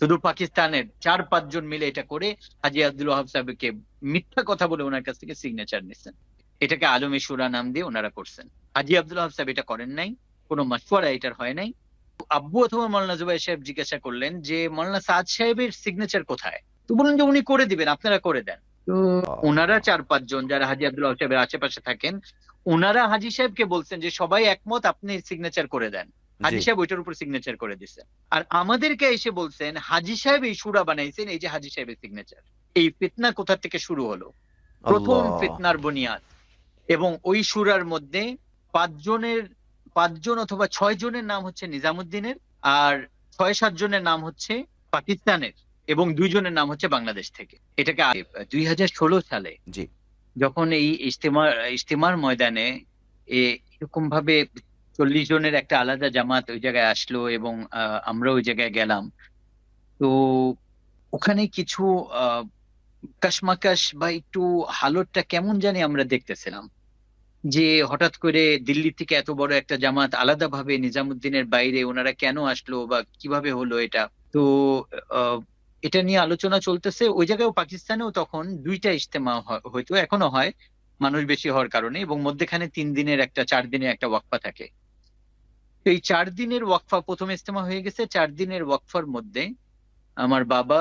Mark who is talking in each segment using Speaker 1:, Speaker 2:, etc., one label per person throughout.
Speaker 1: শুধু পাকিস্তানের চার পাঁচজন মিলে এটা করে হাজি আব্দুল ওয়াহাব সাহেবকে মিথ্যা কথা বলে ওনার কাছ থেকে সিগনেচার নিচ্ছেন এটাকে আলমী সুরা নাম দিয়ে ওনারা করছেন। হাজি আব্দুল ওয়াহাব সাহেব এটা করেন নাই, কোনো মাসওয়ারা এটার হয় নাই। আব্বু অথবা মৌলানা জুবাই সাহেব জিজ্ঞাসা করলেন যে মৌলানা সাদ সাহেবের সিগনেচার কোথায়? তো বললেন যে, উনি করে দিবেন, আপনারা করে দেন। তো ওনারা চার পাঁচজন যারা হাজি আব্দুল সাহেবের আশেপাশে থাকেন, ওনারা হাজি সাহেবকে বলছেন যে, সবাই একমত, আপনি সিগনেচার করে দেন। হাজি সাহেব ওইটার উপর সিগনেচার করে দিচ্ছেন আর আমাদেরকে এসে বলছেন হাজি সাহেব এই সুরা বানাইছেন এই যে হাজি সাহেবের সিগনেচার এই ফিতনা কোথা থেকে শুরু হলো? প্রথম ফিতনার বুনিয়াদ। এবং ওই সুরার মধ্যে পাঁচজনের পাঁচজন অথবা ছয় জনের নাম হচ্ছে নিজামুদ্দিনের আর ছয় সাত জনের নাম হচ্ছে পাকিস্তানের এবং দুইজনের নাম হচ্ছে বাংলাদেশ থেকে। এটাকে দুই হাজার ষোলো সালে
Speaker 2: জি।
Speaker 1: যখন এই ইজতেমার ইজতেমার ময়দানে এরকম ভাবে চল্লিশ জনের একটা আলাদা জামাত ওই জায়গায় আসলো এবং আমরা ওই জায়গায় গেলাম। তো ওখানে কিছু কাশমাকাশ বা একটু হালতটা কেমন জানি আমরা দেখতেছিলাম। যে হঠাৎ করে দিল্লি থেকে এত বড় একটা জামাত আলাদাভাবে নিজামুদ্দিনের বাইরে ওনারা কেন আসলো বা কীভাবে হলো এটা? তো এটা নিয়ে আলোচনা চলতেছে। ওই জায়গায় পাকিস্তানেও তখন দুইটা ইজতেমা হয়তো এখনও হয়, মানুষ বেশি হওয়ার কারণে এবং মধ্যেখানে তিন দিনের একটা, চার দিনের একটা ওয়াকফা থাকে। এই চার দিনের ওয়াকফা প্রথম ইস্তেমা হয়ে গেছে। চার দিনের ওয়াকফার মধ্যে আমার বাবা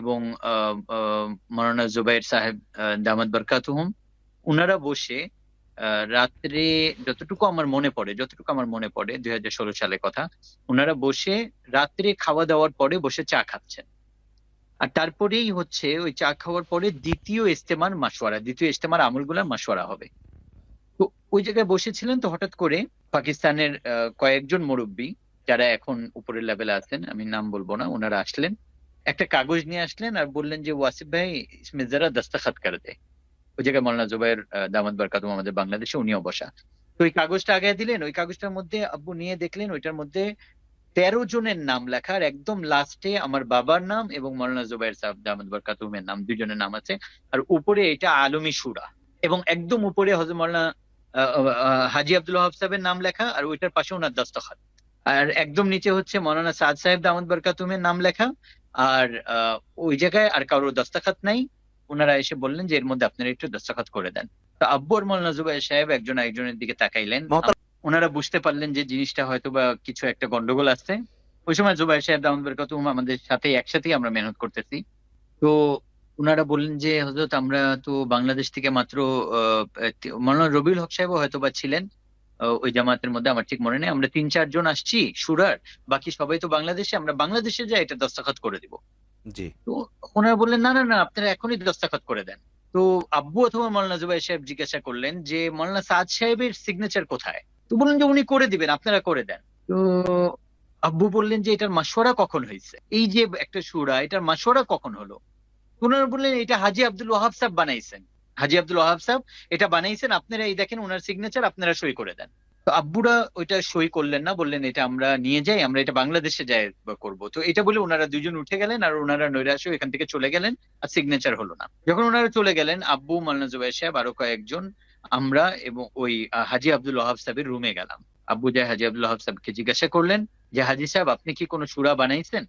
Speaker 1: এবং মৌলানা জুবাইর সাহেব দামাত বরকাতুহুম, উনারা বসে রাত্রে যতটুকু আমার মনে পড়ে, যতটুকু আমার মনে পড়ে, দুই হাজার ষোলো সালের কথা ওনারা বসে রাত্রে খাওয়া দাওয়ার পরে বসে চা খাচ্ছেন। আর তারপরেই হচ্ছে ওই চা খাওয়ার পরে দ্বিতীয় ইস্তেমার মাসওয়ারা দ্বিতীয় ইস্তেমার আমলগুলার মাসওয়ারা হবে। ওই জায়গায় বসেছিলেন তো হঠাৎ করে পাকিস্তানের কয়েকজন মুরব্বী যারা এখন উপরের লেভেলে আছেন, আমি নাম বলব না, ওনারা আসলেন। একটা কাগজ নিয়ে আসলেন আর বললেন যে, ওয়াসিফ ভাই, ইসমে যারা দস্তখত করে দেয়। ওই জায়গায় মৌলানা জুবাইর দামাত বারকাতুম আমাদের বাংলাদেশে, উনিও বসা। তো ওই কাগজটা আগে দিলেন, ওই কাগজটার মধ্যে আব্বু নিয়ে দেখলেন, ওইটার মধ্যে তেরো জনের নাম লেখা আর একদম লাস্টে আমার বাবার নাম এবং মৌলানা জুবাইর সাহেব, দামাত বারকাতুমের নাম, দুজনের নাম আছে। আর উপরে এটা আলমী সুরা এবং একদম উপরে হজরত মৌলানা হাজি আব্দুল ওয়াহাব সাহেবের নাম লেখা আর ওইটার পাশে ওনার দস্তখত। আর একদম নিচে হচ্ছে মৌলানা সাদ সাহেব দামদ বরকাতুমের নাম লেখা। আর ওই জায়গায় আর কারোর দস্তখত নাই। ওনারা এসে বললেন যে এর মধ্যে আপনারা একটু দস্তখত করে দেন। তো আব্বর মৌলানা জুবাই সাহেব একজন একজনের দিকে তাকাইলেন। ওনারা বুঝতে পারলেন যে জিনিসটা হয়তো বা কিছু একটা গন্ডগোল আছে। ওই সময় জুবাই সাহেব দামদ বরকাতুম আমাদের সাথে একসাথেই আমরা মেহনত করতেছি। তো ওনারা বললেন যে হজরত আমরা তো বাংলাদেশ থেকে মাত্র মৌলানা রবিউল হক সাহেবও হয়তো বা ছিলেন ওই জামাতের মধ্যে আমার ঠিক মনে নেই। আমরা তিন চারজন আসছি সুরার বাকি সবাই তো বাংলাদেশে আমরা বাংলাদেশে যাই এটা দস্তখত করে দিব।
Speaker 2: জি।
Speaker 1: তো ওনারা বললেন না না না আপনারা এখনই দস্তখত করে দেন। তো আব্বু অথবা মৌলানা জুবাই সাহেব জিজ্ঞাসা করলেন যে মৌলানা সাদ সাহেবের সিগনেচার কোথায়? তো বললেন যে উনি করে দিবেন আপনারা করে দেন। তো আব্বু বললেন যে এটার মাসোয়ারা কখন হয়েছে এই যে একটা সুরা এটার মাসোয়ারা কখন হলো? ওনারা বললেন, এটা হাজি আব্দুল ওয়াহাব সাহেব বানাইছেন। হাজি আব্দুল ওয়াহাব সাহেব, এটা বানাইছেন, আপনারা এই দেখেন ওনার সিগনেচার আপনারা সই করে দেন। তো আব্বুরা ওইটা সই করলেন না, বললেন, এটা আমরা নিয়ে যাই, আমরা এটা বাংলাদেশে যাই করব। তো এটা বলে ওনারা দুজন উঠে গেলেন আর ওনারা নৈরাশ্য এখান থেকে চলে গেলেন আর সিগনেচার হলো না। যখন ওনারা চলে গেলেন, আব্বু মাল্লা জুবাই সাহেব, আরও কয়েকজন, আমরা এবং ওই হাজি আব্দুল ওয়াহাব সাহেবের রুমে গেলাম। আব্বু যায় হাজি আব্দুল ওয়াহাব সাহেবকে জিজ্ঞাসা করলেন যে, হাজি সাহেব, আপনি কি কোনো সুরা বানাইছেন?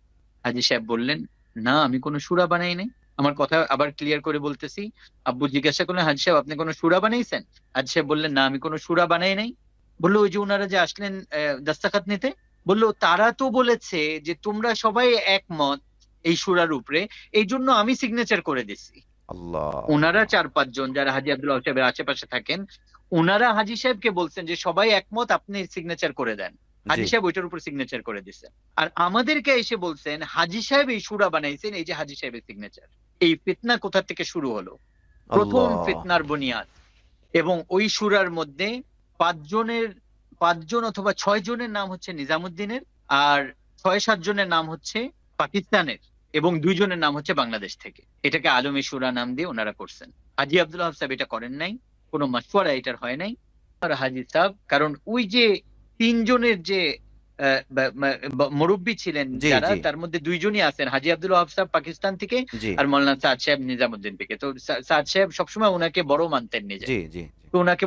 Speaker 1: হাজি সাহেব বললেন, না, আমি কোনো সুরা বানাই নাই। আমার কথা আবার ক্লিয়ার করে বলতেছি। আব্বু জিজ্ঞাসা করলেন হাজি সাহেব আপনি কোনো সুরা বানাইছেন? হাজি সাহেব বললেন না আমি কোনো সুরা বানাই নাই। বলল ওই যে ওনারা যে আসলেন দস্তখত নিতে বলল তারা তো বলেছে যে তোমরা সবাই একমত এই সুরার উপরে এই জন্য আমি সিগনেচার করে দিছি। ওনারা চার পাঁচজন যারা হাজি আব্দুল্লাহ সাহেবের আশেপাশে থাকেন ওনারা হাজি সাহেবকে বলছেন যে সবাই একমত আপনি সিগনেচার করে দেন। হাজি সাহেব ওইটার উপর সিগনেচার করে দিচ্ছেন আর আমাদেরকে এসে বলছেন হাজি সাহেব এই সুরা বানাইছেন এই যে হাজি সাহেবের সিগনেচার এই ফিতনা কোথা থেকে শুরু হলো? প্রথম ফিতনার বুনিয়াদ। এবং ওই সুরার মধ্যে পাঁচজনের পাঁচজন অথবা ছয় জনের নাম হচ্ছে নিজামুদ্দিনের আর ছয় সাত জনের নাম হচ্ছে পাকিস্তানের এবং দুইজনের নাম হচ্ছে বাংলাদেশ থেকে। এটাকে আলমী সুরা নাম দিয়ে ওনারা করছেন। হাজি আব্দুল ওয়াহাব সাহেব এটা করেন নাই কোনো মাসওয়ারা এটার হয় নাই। আর হাজি সাহেব কারণ ওই যে তিনজনের যে মুরব্বী ছিলেন যারা তার মধ্যে দুইজনই আছেন হাজি আব্দুল ওয়াহাব সাহেব পাকিস্তান থেকে আর মৌলানা সাদ সাহেব নিজামুদ্দিন থেকে। তো সাদ সাহেব সবসময় ওনাকে বড় মানতেন নিজে। তো ওনাকে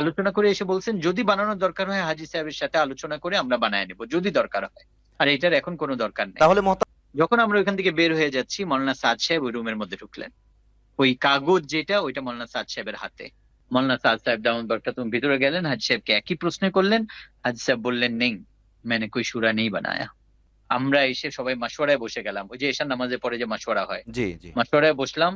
Speaker 1: আলোচনা করে এসে বলছেন যদি বানানোর দরকার হয় হাজি সাহেবের সাথে আলোচনা করে আমরা বানায় নেব যদি দরকার হয়। আর এটার এখন কোনো দরকার নেই।
Speaker 2: তাহলে
Speaker 1: যখন আমরা ওইখান থেকে বের হয়ে যাচ্ছি মৌলানা সাদ সাহেব ওই রুমের মধ্যে ঢুকলেন। ওই কাগজ যেটা ওইটা মৌলানা সাদ সাহেবের হাতে। মৌলানা সাদ সাহেব দামন বরকাতুম ভিতরে গেলেন হাজ সাহেবকে একই প্রশ্ন করলেন। হাজি সাহেব বললেন নেই। मैंने कोई সুরা নেই বানায়া আমরা এসে সবাই মাসওয়ারায় বসে গেলাম ওই যে এশার নামাজের পরে যে মাসওয়ারা হয়
Speaker 2: জি জি
Speaker 1: মাসওয়ারায় বসলাম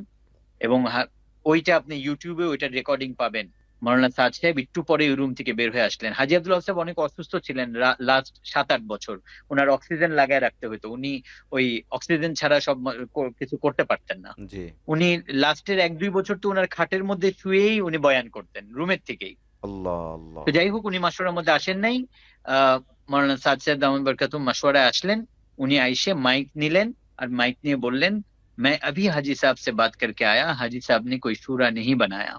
Speaker 1: এবং হা- ওইটা আপনি ইউটিউবে ওইটা রেকর্ডিং পাবেন মৌলানা সাদ সাহেব একটু পরে ওই রুম থেকে বের হয়ে আসলেন হাজি আব্দুল সাহেব অনেক অসুস্থ ছিলেন লাস্ট সাত আট বছর ওনার অক্সিজেন লাগায় রাখতে হতো উনি ওই অক্সিজেন ছাড়া সব ম- কো- কিছু করতে পারতেন না
Speaker 2: জি
Speaker 1: উনি লাস্টের এক দুই বছর তো ওনার খাটের মধ্যে শুয়েই উনি বয়ান করতেন রুমের থেকেই
Speaker 2: আল্লাহ আল্লাহ
Speaker 1: তো যাই হোক উনি মাসোয়ারার মধ্যে আসেন নাই আহ মৌলানা সাদ সাহেব দামন বরকাতুম মাসোয়ারায় আসলেন উনি আইসে মাইক নিলেন আর মাইক নিয়ে বললেন मैं अभी हाजी साहब से बात करके आया हाजी साहब ने कोई शूरा नहीं बनाया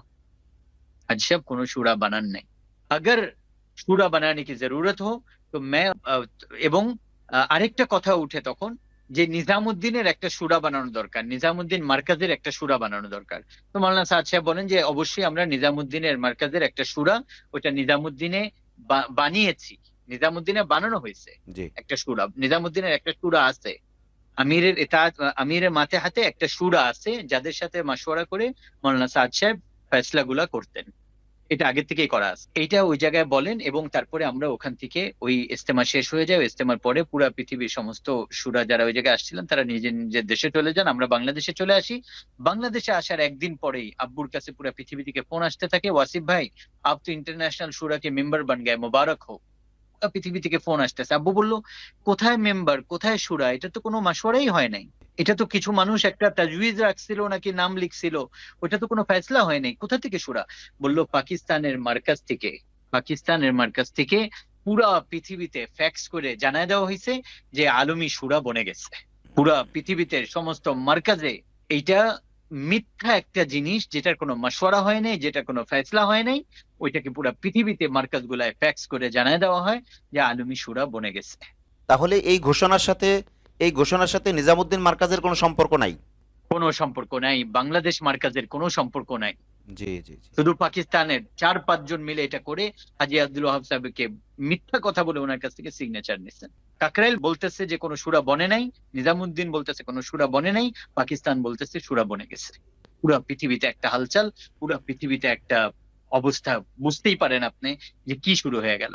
Speaker 1: हाजी साहब কোনো शूरा বানান নাই अगर शूरा बनाने की जरूरत हो तो मैं আহ, এবং আহ, আরেকটা কথা উঠে তখন যে নিজামুদ্দিনের একটা সুরা বানানো দরকার নিজামুদ্দিন মার্কাজের একটা সুরা বানানো দরকার তো মাওলানা সাদ সাহেব বলেন যে অবশ্যই আমরা নিজামুদ্দিনের মার্কাজের একটা সুরা ওটা নিজামুদ্দিনে বা- বানিয়েছি নিজামুদ্দিনে বানানো হয়েছে। একটা সুরা। নিজামুদ্দিনের একটা সুরা আছে। আমিরের এটা আমিরের মাথে হাতে একটা সুরা আছে যাদের সাথে মাসোয়ারা করে মৌলানা সাদ সাহেব ফেসলাগুলা করতেন। এটা আগের থেকেই করা আছে। এইটা ওই জায়গায় বলেন এবং তারপরে আমরা ওখান থেকে ওই ইস্তেমা শেষ হয়ে যায় ইস্তেমার পরে পুরা পৃথিবীর সমস্ত সুরা যারা ওই জায়গায় আসছিলেন তারা নিজের নিজের দেশে চলে যান। আমরা বাংলাদেশে চলে আসি। বাংলাদেশে আসার একদিন পরেই আব্বুর কাছে পুরা পৃথিবী থেকে ফোন আসতে থাকে ওয়াসিফ ভাই আপ তো ইন্টারন্যাশনাল সুরাকে মেম্বার বান গায় মোবারক হোক। পৃথিবী থেকে ফোন আসতেছে। আব্বু বলল, কোথায় মেম্বার কোথায় সুরা? এটা তো কোনো মাসওয়ারাই হয় নাই। এটা তো কিছু মানুষ একটা তাজউইজ রাখছিল নাকি নাম লিখছিল। ওটা তো কোনো ফয়সলা হয় নাই। কোথা থেকে সুরা? বলল, পাকিস্তানের মার্কাজ থেকে। পাকিস্তানের মার্কাজ থেকে পুরা পৃথিবীতে ফ্যাক্স করে জানায় দেওয়া হয়েছে যে আলমী সুরা বনে গেছে। পুরা পৃথিবীতে সমস্ত মার্কাজে এইটা মিথ্যা একটা জিনিস যেটার কোনো মাসওয়ারা হয় নাই যেটা কোনো ফয়সলা হয় নাই ওইটাকে পুরা পৃথিবীতে মার্কাজ গুলায় ফ্যাক্স করে জানায় দেওয়া হয় যে আলমী সুরা বনে গেছে।
Speaker 2: তাহলে এই ঘোষণার সাথে এই ঘোষণার সাথে নিজামুদ্দিন মার্কাজের কোনো সম্পর্ক নাই?
Speaker 1: কোনো সম্পর্ক নাই বাংলাদেশ মার্কাজের কোনো সম্পর্ক নাই।
Speaker 2: জি জি জি।
Speaker 1: শুধু পাকিস্তানের চার পাঁচজন মিলে এটা করে হাজি আব্দুল ওয়াহাব সাহেবকে মিথ্যা কথা বলে ওনার কাছ থেকে সিগনেচার নিচ্ছেন কাকরাইল বলতেছে যে কোনো সুরা বনে নাই, নিজামুদ্দিন বলতেছে কোনো সুরা বনে নাই, পাকিস্তান বলতেছে সুরা বনে গেছে। পুরা পৃথিবীতে একটা হালচাল, পুরা পৃথিবীতে একটা অবস্থা, বুঝতেই পারেন আপনি যে কি শুরু হয়ে গেল।